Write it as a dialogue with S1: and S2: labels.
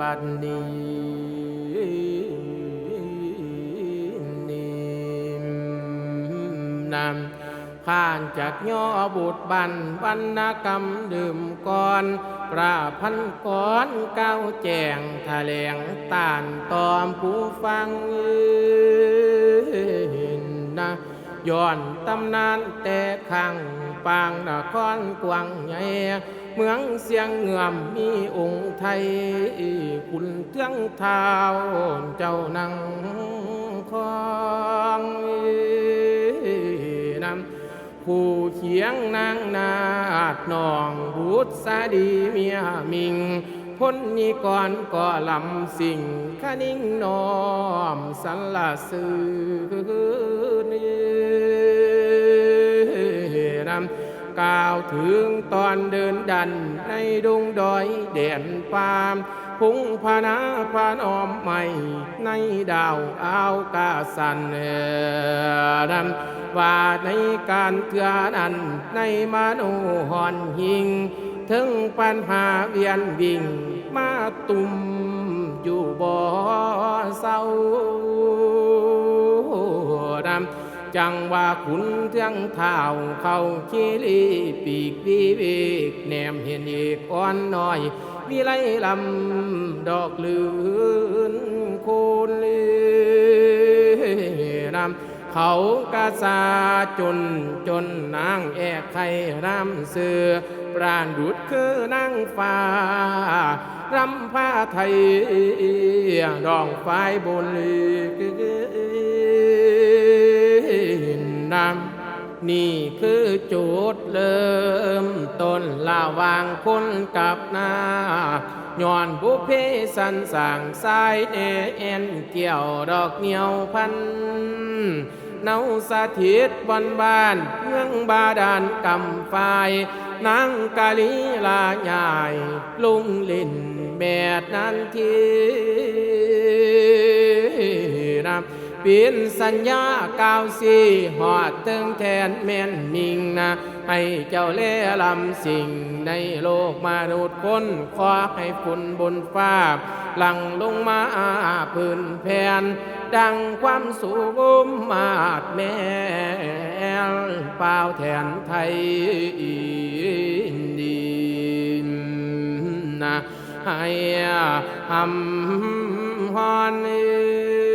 S1: บัดนี้นิมนำผ่านจากย่อบุตรบันวรรณกรรมดื่มก่อนประพันก่อนก้าวแจงแถลงต้านตอมผู้ฟังนะย้อนตำนานแต่ขังปางนครกวางใหญ่ เมืองเสียงเงื่อมมีองค์ไทยคุณเทืองเท้าเจ้านังของนำผู้เขียงนางนาดนองบุตรสาดีเมียมิงพ้นนี้ก่อนก็ลำสิ่งคนิ่งน้อมสันละสื่อนำ กล่าวถึงตอนเดินดันในดงดอยเด่นปามพุงพานาพานอมใหม่ในดาวอาวกาสันเออนว่าในการเถื่อนั้นในมโนหอนหิง ถึงปัญหาเวียนวิ่งมาตุ่มอยู่บ่อเศร้า จังว่าขุนเทืองเท้าเขาคีรีปีกวิเวกแนมเห็นอีกอ่อนน้อย วิไลลำดอกลืนโคนลืนำเขากาซาจนจนนางแอกไข่รำเสือปราณดุดคือนางฟ้ารำผ้าไทยดองไฟบนลือ นำนี่คือจุดเริ่มต้นละวางคนกับนาย้อนบุพเพสันสางสายเอเอ็นเกี่ยวดอกเหนียวพันเนาสถิตบนบ้านเมืองบาดาลกำไฟนางกาลีลาใหญ่ลุงลินแบดนั้นที ปลี่ยนสัญญากาวสีหอดเติงแทนแม่นมิงนะ ให้เจ้าเล่ลำสิ่งในโลกมนุษย์คนขอให้ฝนบนฟ้า หลังลงมาพื้นแผ่นดังความสูงมาดแม่เปล่าแทนไทยดินนะให้หำฮอนดื้